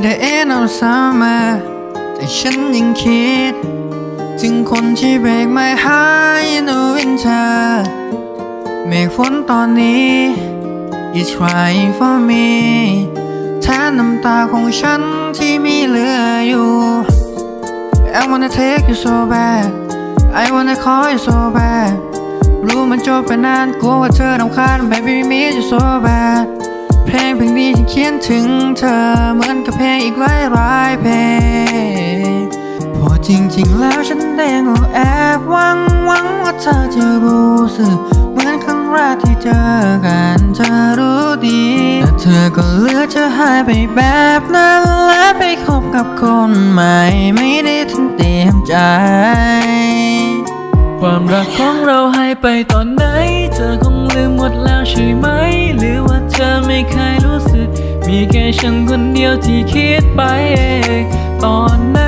ที่ได้เอ็นเอาสามา แต่ฉันยังคิด ถึงคนที่เบรกไม่หายในวินเทอร์เมฆฝนตอนนี้ is crying for me แทนน้ำตาของฉันที่มีเหลืออยู่ I wanna take you so bad I wanna call you so bad รู้มันจบไปนานกลัวว่าเธอรำคาญ baby me you so bad เพลงเพลงนี้ฉันเขียนถึงเธอเหมือนกับเพลงอีกหลายหลายเพลงพอจริงๆแล้วฉันเองก็แอบหวังหวังว่าเธอจะรู้สึกเหมือนครั้งแรกที่เจอกันเธอรู้ดีแต่เธอก็เลือกจะหายไปแบบนั้นและไปคบกับคนใหม่ไม่ รักของเราหายไปตอนไหน เธอคงลืมหมดแล้วใช่ไหม หรือว่าเธอไม่เคยรู้สึก มีแค่ฉันคนเดียวที่คิดไปเอง ตอนไหน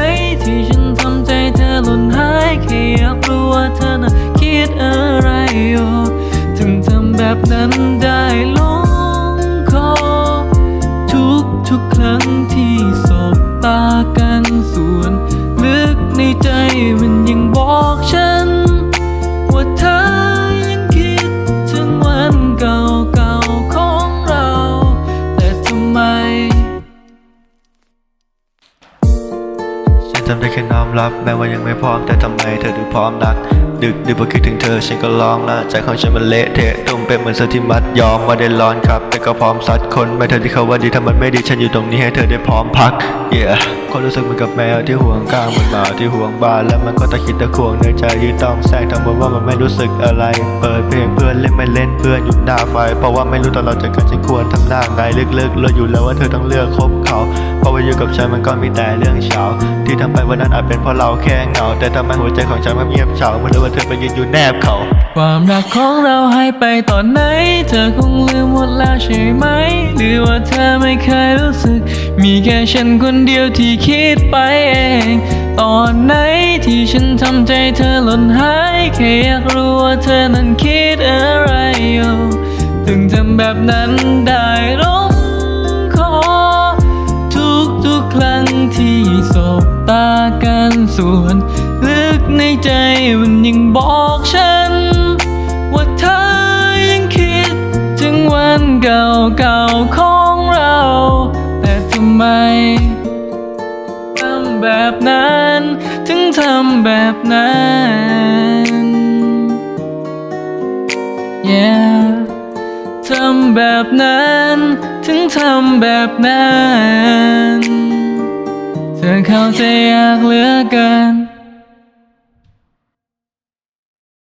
ฉันทำได้แค่น้อมรับ แม้ว่ายังไม่พร้อมแต่ทำไมเธอถึงพร้อมนัก ดึกดึกพอคิดถึงเธอฉันก็ร้องละใจของฉันมันเละเทะตุ้มเป็นเหมือนเสื้อที่มัดยอมว่าได้ร้อนครับ แต่ก็พร้อมซัดคนไม่เธอที่เขาว่าดีถ้ามันไม่ดีฉันอยู่ตรงนี้ให้เธอได้พร้อมพัก yeah ก็รู้สึกเหมือนกับแมวที่ห่วงก้างเหมือนหมาที่ห่วงบ้านแล้วมันก็ตะคิดตะขวงในใจที่ต้องแซงทั้งหมดว่ามันไม่รู้สึกอะไร เปิดเพลงเพื่อนเล่นไม่เล่นเพื่อนอยู่หน้าไฟ เพราะว่าไม่รู้ตอนเราเจอกันฉันควรทำหน้าไงลึกๆเราอยู่แล้วว่าเธอต้องเลือกคบเขาเพราะว่าอยู่กับฉันมันก็มีแต่เรื่องเช้าที่ทำไปวันนั้นอาจเป็นเพราะเราแค่เหงาแต่ทำไมหัวใจของฉันมันเงียบเฉาเมื่อรู้ว่าเธอไปยืนอยู่แนบเขา ความรักของเราหายไปตอนไหน เธอคงลืมหมดแล้วใช่ไหม หรือว่าเธอไม่เคยรู้สึก มีแค่ฉันคนเดียวที่คิดไปเอง ตอนไหนที่ฉันทำใจเธอหล่นหายแค่อยากรู้ว่าเธอนั้นคิดอะไรอยู่ถึงทำแบบนั้นได้ร้องขอ ทุกทุกๆครั้งที่สบตากันส่วน ในใจมันยังบอกฉัน ว่าเธอยังคิด ถึงวันเก่าๆของเรา แต่ทำไมทำแบบนั้น ถึงทำแบบนั้น yeah ทำแบบนั้น ถึงทำแบบนั้น เธอเข้าใจยากเหลือเกิน